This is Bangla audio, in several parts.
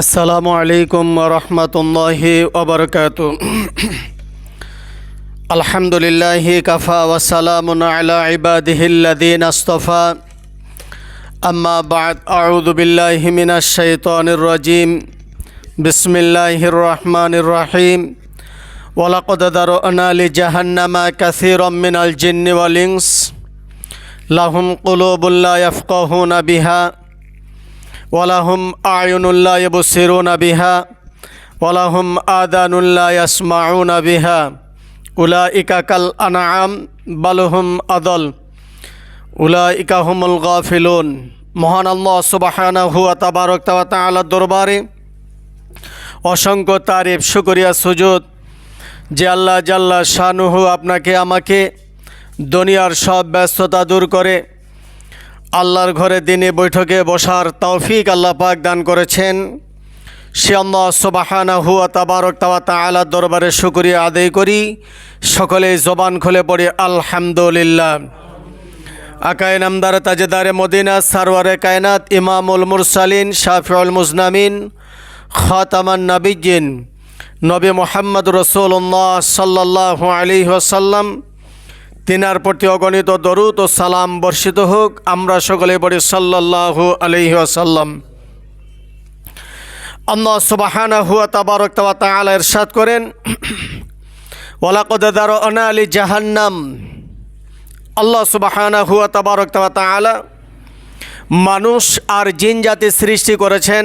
আসসালামু আলাইকুম রহমতুল্লাহি ওবরকাত আলহামদুলিল্লাহ কাফা ওয়াসালামুন আলা ইবাদিহিল্লাদিন আস্তফা। আম্মা বাদ, আউযু বিল্লাহি মিনাশ শাইতানির রাজিম। বিসমিল্লাহির রহমানির রহিম। ওয়ালাকাদ দারআনা লিজাহান্নামা কাসীরাম মিনাল জিন্নি ওয়াল ইনস। লাহুম কুলুবুল লা ইয়াফকাহুনা বিহা। ওয়ালাহুম আয়ুনুল্লাহ ইবসিরুনা বিহা, ওয়ালাহুম আদানুল্লাহ ইয়াসমাউনা বিহা, উলাইকা কাল আনআম বালহুম আদল, উলাইকা হুমুল গাফিলুন। মহান আল্লাহ সুবহানাহু ওয়া তাবারক ওয়া তাআলার দরবারে অসংখ্য তারিফ, শুকরিয়া, সুজুদ, যে আল্লাহ জাল্লা শানুহু আপনাকে, আমাকে দুনিয়ার সব ব্যস্ততা দূর করে আল্লাহর ঘরে দিনে বৈঠকে বসার তৌফিক আল্লাহ পাক দান করেছেন। সে আল্লাহ সুবাহানা হুয়া তাবারক তাওয়া তাআলার দরবারে শুকরিয়া আদায় করি। সকলে জবান খুলে পড়ি, আলহামদুলিল্লাহ। আকায় নামদার তাজেদারে মদিনা সারওয়ারে কায়নাত ইমামুল মুরসালিন শাফিউল মুজনামিন খাতামান নাবিজিন নবী মোহাম্মদ রসুল্লাহ সাল্লাহ আলী ওসাল্লাম তিনার প্রতি অগণিত দরুদ ও সালাম বর্ষিত হোক। আমরা সকলে বলি সাল্লাহ আলহি আসাল্লাম আল্লাহ সুবাহানা হুয়া তাবারক তাওয়া তাআলা ইরশাদ করেন, ওয়ালাকদ দারআনা আলী জাহান্নাম। আল্লাহ সুবাহানা হুয়া তাবারক তাওয়া তাআলা মানুষ আর জিন জাতি সৃষ্টি করেছেন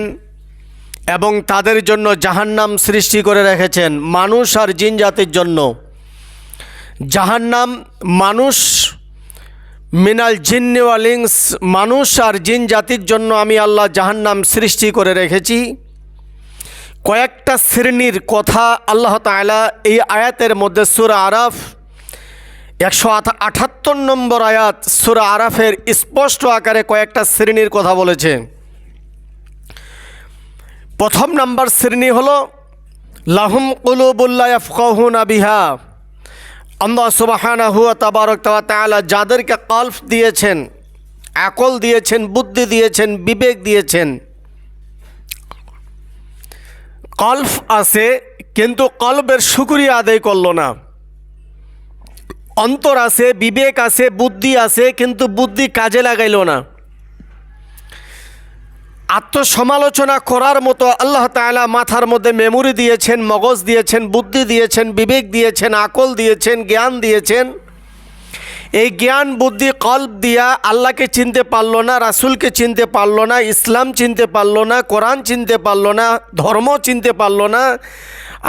এবং তাদের জন্য জাহান্নাম সৃষ্টি করে রেখেছেন। মানুষ আর জিন জাতির জন্য। জাহান্নাম মানুষ, মিনাল জিন্নেওয়ালিংস মানুষ আর জিন জাতির জন্য আমি আল্লাহ জাহান্নাম সৃষ্টি করে রেখেছি। কয়েকটা শ্রেণির কথা আল্লাহ তাআলা এই আয়াতের মধ্যে সুরা আরাফ, একশো আঠাত্তর নম্বর আয়াত সুরা আরাফের স্পষ্ট আকারে কয়েকটা শ্রেণির কথা বলেছে। প্রথম নাম্বার শ্রেণি হল, লাহুম কুলুবুল্লাহ আফকাহুনা বিহা। আল্লাহ সুবাহানা হুয়া তাবারক তাআলা যাদেরকে কলফ দিয়েছেন, আকল দিয়েছেন, বুদ্ধি দিয়েছেন, বিবেক দিয়েছেন। কলফ আছে, কিন্তু কলবের শুক্রিয়া আদায় করল না। অন্তর আছে, বিবেক আছে, বুদ্ধি আছে, কিন্তু বুদ্ধি কাজে লাগাইল না। আত্মসমালোচনা করার মতো আল্লাহ তাআলা মাথার মধ্যে মেমোরি দিয়েছেন, মগজ দিয়েছেন, বুদ্ধি দিয়েছেন, বিবেক দিয়েছেন, আকল দিয়েছেন, জ্ঞান দিয়েছেন। এই জ্ঞান, বুদ্ধি, কল্প দিয়া আল্লাহকে চিনতে পারল না, রাসুলকে চিনতে পারল না, ইসলাম চিনতে পারল না, কোরআন চিনতে পারল না, ধর্ম চিনতে পারল না,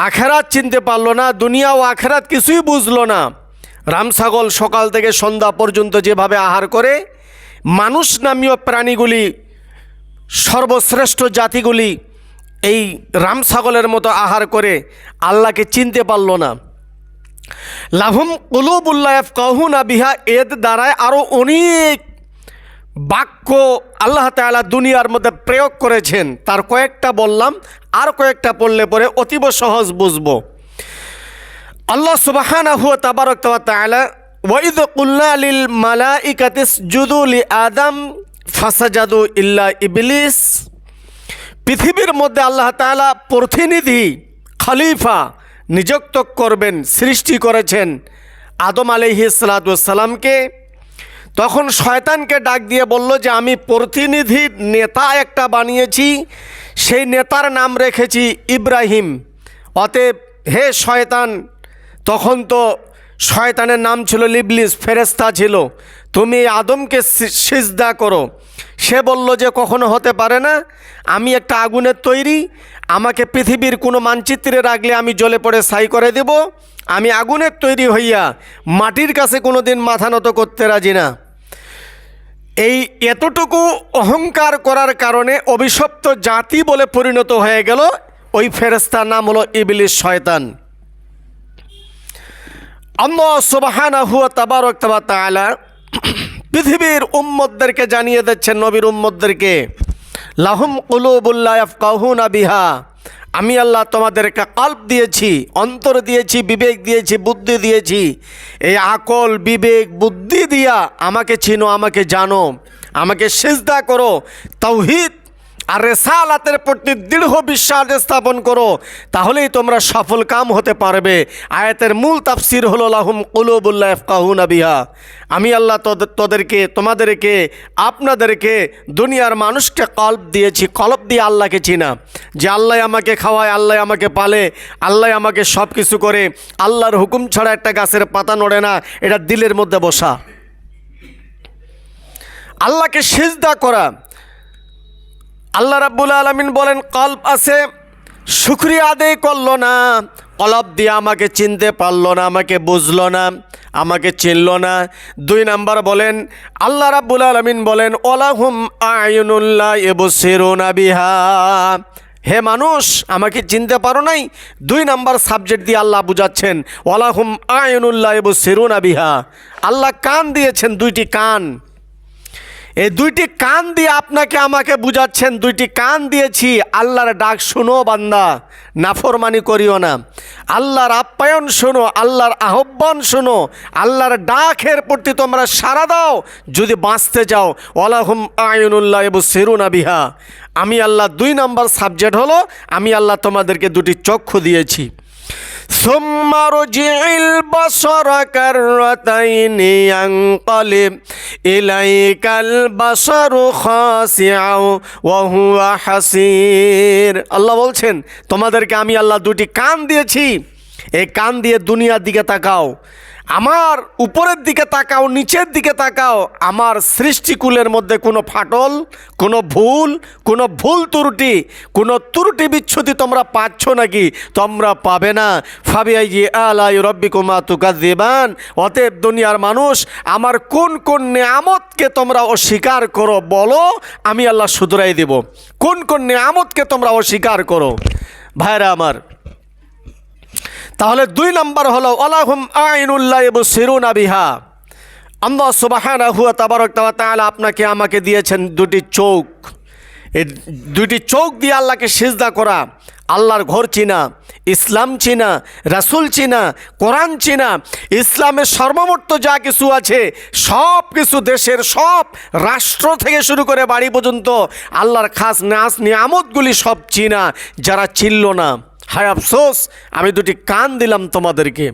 আখেরাত চিনতে পারল না, দুনিয়া ও আখেরাত কিছুই বুঝলো না। রামসাগল সকাল থেকে সন্ধ্যা পর্যন্ত যেভাবে আহার করে, মানুষ নামীয় প্রাণীগুলি সর্বশ্রেষ্ঠ জাতিগুলি এই রাম ছাগলের মতো আহার করে আল্লাহকে চিনতে পারল না। লাভুম কুলুবুল্লাহ কহুনা বিহা, এর দ্বারায় আরও অনেক বাক্য আল্লাহ তাআলা দুনিয়ার মধ্যে প্রয়োগ করেছেন। তার কয়েকটা বললাম, আর কয়েকটা পড়লে পরে অতীব সহজ বুঝব। আল্লাহ সুবাহানা হুয়া তাবারক তাআলা ওয়াইদ কুল্লা লিল মালাইকাতিস জুদু লি আদম ফাসাজাদু ইল্লা ইবলিস। পৃথিবীর মধ্যে আল্লাহ তাআলা প্রতিনিধি, খলিফা নিযুক্ত করবেন, সৃষ্টি করেছেন আদম আলহি সালাতামকে তখন শয়তানকে ডাক দিয়ে বলল যে, আমি প্রতিনিধি নেতা একটা বানিয়েছি, সেই নেতার নাম রেখেছি ইব্রাহিম। অতএব হে শয়তান, তখন তো শয়তানের নাম ছিল লিবলিস ফেরেস্তা ছিল। তুমি আদমকে সিজদা করো। সে বলল যে কখনো হতে পারে না, আমি একটা আগুনের তৈরি, আমাকে পৃথিবীর কোনো মানচিত্রে রাখলে আমি জলে পড়ে ছাই করে দেব, আমি আগুনের তৈরি হইয়া মাটির কাছে কোনো দিন মাথা নত করতে রাজি না। এই এতটুকু অহংকার করার কারণে অভিশপ্ত জাতি বলে পরিণত হয়ে গেল, ওই ফেরেস্তার নাম হলো ইবলিস শয়তান। আল্লাহ সুবাহানা হুয়া তাবারক তাবা তাআলা পৃথিবীর উম্মতদেরকে জানিয়ে দিচ্ছেন, নবীর উম্মতদেরকে, লাহুম কুলুবুল্লাহ কাহুনা বিহা। আমি আল্লাহ তোমাদেরকে কাল্প দিয়েছি, অন্তর দিয়েছি, বিবেক দিয়েছি, বুদ্ধি দিয়েছি। এই আকল, বিবেক, বুদ্ধি দিয়া আমাকে চিনো, আমাকে জানো, আমাকে সেজদা করো, তৌহিদ আর রেসালাতের প্রতি দৃঢ় বিশ্বাস স্থাপন করো, তাহলেই তোমরা সফল কাম হতে পারবে। আয়াতের মূল তাফসির হলো, লাহুম কুলুবুল্লাহ ইফকাহুনা বিহা। আমি আল্লাহ তোদের তোদেরকে, তোমাদেরকে, আপনাদেরকে দুনিয়ার মানুষকে কল্প দিয়েছি, কলপ দিয়ে আল্লাহকে চিনা। যে আল্লাহ আমাকে খাওয়ায়, আল্লাহ আমাকে পালে, আল্লাহ আমাকে সব কিছু করে, আল্লাহর হুকুম ছাড়া একটা গাছের পাতা নড়ে না, এটা দিলের মধ্যে বসা। আল্লাহকে সিজদা করা আল্লাহ রাব্বুল আলমিন বলেন, কল্প আছে, শুক্রিয়া আদায় করল না কলব দিয়ে আমাকে চিনতে পারল না, আমাকে বুঝলো না, আমাকে চিনল না। দুই নাম্বার বলেন, আল্লাহ রাব্বুল আলমিন বলেন ওলাহুম আয়নুল্লাহ এবসিরুনা বিহা। হে মানুষ, আমাকে চিনতে পারো নাই? দুই নাম্বার সাবজেক্ট দিয়ে আল্লাহ বুঝাচ্ছেন ওলাহুম আয়নুল্লাহ এবসিরুনা বিহা। আল্লাহ কান দিয়েছেন দুইটি কান। এই দুইটি কান দিয়ে আপনাকে আমাকে বুঝাচ্ছেন, দুইটি কান দিয়েছি, আল্লাহর ডাক শুনো বান্দা, নাফরমানি করিও না। আল্লাহর আপ্যায়ন শোনো, আল্লাহর আহ্বান শোনো, আল্লাহর ডাকের প্রতি তোমরা সাড়া দাও, যদি বাঁচতে যাও। ওলাহুম আয়নুল্লাহ এবু সেরুনা বিহা। আমি আল্লাহ দুই নম্বর সাবজেক্ট হলো, আমি আল্লাহ তোমাদেরকে দুটি চক্ষু দিয়েছি। ثم رجع البصر كرتين ينقلب إليك البصر خاسعا وهو حسير আল্লাহ বলছেন তোমাদেরকে আমি আল্লাহ দুটি কান দিয়েছি এই কান দিয়ে দুনিয়ার দিকে তাকাও আমার উপরের দিকে তাকাও, নিচের দিকে তাকাও, আমার সৃষ্টিকুলের মধ্যে কোনো ফাটল, কোনো ভুল কোনো ভুল ত্রুটি, কোনো ত্রুটি বিচ্ছুতি তোমরা পাচ্ছ নাকি? তোমরা পাবে না। ফাবিআই আলাই রব্বি কুমা তুকা দেবান অতএব দুনিয়ার মানুষ, আমার কোন কোন নিয়ামতকে তোমরা অস্বীকার করো বলো, আমি আল্লাহ শুধরাই দেব। কোন কোন নিয়ামতকে তোমরা অস্বীকার করো? ভাইরা আমার তাহলে দুই নম্বর হলো আলাহুম আইনুল্লাহ এবং সিরুনা বিহা। আল্লাহ সুবাহানা হুয়া তাবারক তাহলে আপনাকে আমাকে দিয়েছেন দুটি চোখ। এই দুটি চোখ দিয়ে আল্লাহকে সিজদা করা, আল্লাহর ঘর চিনা, ইসলাম চিনা, রাসুল চিনা, কোরআন চিনা, ইসলামের সর্বমর্ত যা কিছু আছে সব কিছু দেশের সব রাষ্ট্র থেকে শুরু করে বাড়ি পর্যন্ত আল্লাহর খাস নাচ নিয়ামতগুলি সব চিনা, যারা চিনল না। হায় আফসোস, আমি দুটি কান দিলাম তোমাদেরকে।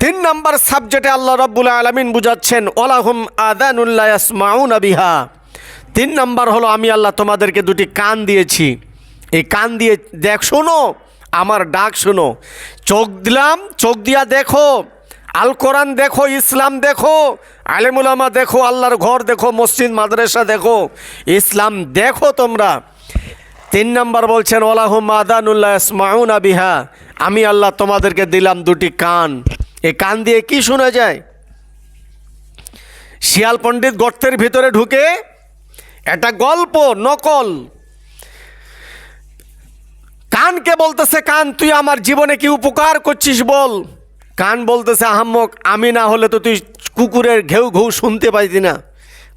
তিন নম্বর সাবজেক্টে আল্লাহ রব্বুল আলমিন বুঝাচ্ছেন ওলাহুম আদানুল্লাহ আসমাউন বিহা। তিন নম্বর হলো, আমি আল্লাহ তোমাদেরকে দুটি কান দিয়েছি। এই কান দিয়ে দেখ, শোনো, আমার ডাক শোনো। চোখ দিলাম, চোখ দিয়া দেখো। আল কোরআন দেখো, ইসলাম দেখো। আলেমুলামা দেখো, আল্লাহর ঘর দেখো, মসজিদ, মাদ্রাসা দেখো। ইসলাম দেখো তোমরা। তিন নম্বর বলছেন ওলাহুম আদানুল্লাহ ইসমাউন বিহা। আমি আল্লাহ তোমাদেরকে দিলাম দুটি কান। এই কান দিয়ে কি শোনা যায়? শিয়াল পণ্ডিত গর্তের ভিতরে ঢুকে একটা গল্প, নকল। কানকে বলতেছে, কান, তুই আমার জীবনে কি উপকার করছিস বল? কান বলতেছে, আহাম্মক, আমি না হলে তো তুই কুকুরের ঘেউ ঘেউ শুনতে পাইতি না।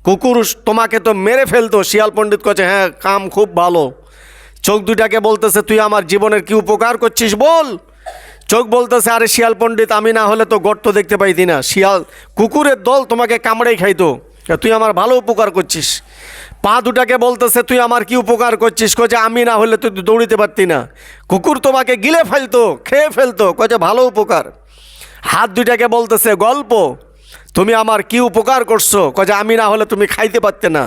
কুকুর তোমাকে তো মেরে ফেলতো। শিয়াল পণ্ডিত কছে হ্যাঁ কাম খুব ভালো। চোখ দুটাকে বলতেছে, তুই আমার জীবনের কি উপকার করছিস বল? চোখ বলতেছে, আরে শিয়াল পণ্ডিত, আমি না হলে তো গর্ত দেখতে পাইতি না। শিয়াল, কুকুরের দল তোমাকে কামড়েই খাইতো। তুই আমার ভালো উপকার করছিস। পা দুটাকে বলতেছে, তুই আমার কি উপকার করছিস? কছে আমি না হলে তুই দৌড়িতে পারতি না। কুকুর তোমাকে গিলে ফেলতো, খেয়ে ফেলতো। কছে ভালো উপকার। হাত দুটাকে বলতেছে, গল্প, তুমি আমার কি উপকার করছ? কছে আমি না হলে তুমি খাইতে পারতে না।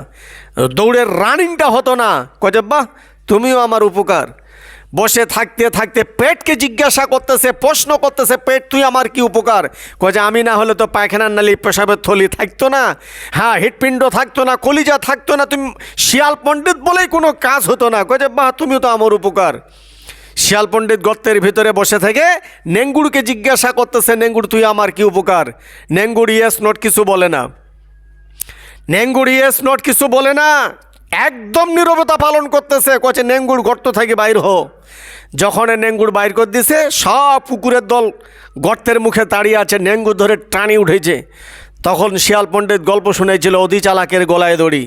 দৌড়ের রানিংটা হতো না। কছে বাহ তুমিও আমার উপকার। বসে থাকতে থাকতে পেটকে জিজ্ঞাসা করতেছে, প্রশ্ন করতেছে, পেট, তুই আমার কি উপকার? কয়ে আমি না হলে তো পায়খানার নালি পেশাবের থলি থাকতো না। হ্যাঁ হৃৎপিণ্ড থাকতো না, কলিজা থাকতো না, তুমি শিয়াল পণ্ডিত বলেই কোনো কাজ হতো না। কয়ে বাহ, তুমিও তো আমার উপকার। শিয়াল পণ্ডিত গর্তের ভিতরে বসে থেকে নেঙ্গুড়কে জিজ্ঞাসা করতেছে নেঙ্গুড় তুই আমার কি উপকার? নেঙ্গুড় ইয়েস নট কিছু বলে না। নেঙ্গুড় ইয়েস নট কিছু বলে না। একদম নীরবতা পালন করতেছে, কচে নেঙ্গুড় গর্ত থেকে বাইর হো যখন এ নেঙ্গুড় বাইর করে দিছে, সব পুকুরের দল গর্তের মুখে দাঁড়িয়ে আছে নেঙ্গুর ধরে টানি উঠেছে। তখন শিয়াল পণ্ডিত গল্প শুনেছিল, অধি চালাকের গলায় দড়ি।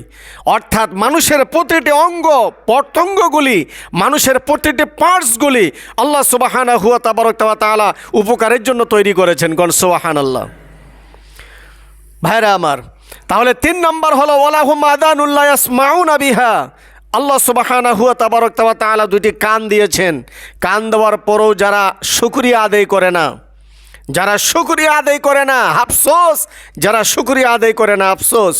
অর্থাৎ মানুষের প্রতিটি অঙ্গ, পতঙ্গগুলি, মানুষের প্রতিটি পার্টসগুলি আল্লাহ সুবাহানা হুয়া তাবারক তালা উপকারের জন্য তৈরি করেছেন। গণ সুবাহান আল্লাহ ভাইরা আমার তাহলে তিন নম্বর হলো ওলাহুম আদানুল্লাহ মাউন বিহা। আল্লাহ সুবাহানা হুয়া তাবারক তাবা তালা দুটি কান দিয়েছেন। কান দেওয়ার পরেও যারা শুক্রিয়া আদায় করে না, যারা শুক্রিয়া আদায় করে না, আফসোস, যারা শুক্রিয়া আদায় করে না, আফসোস।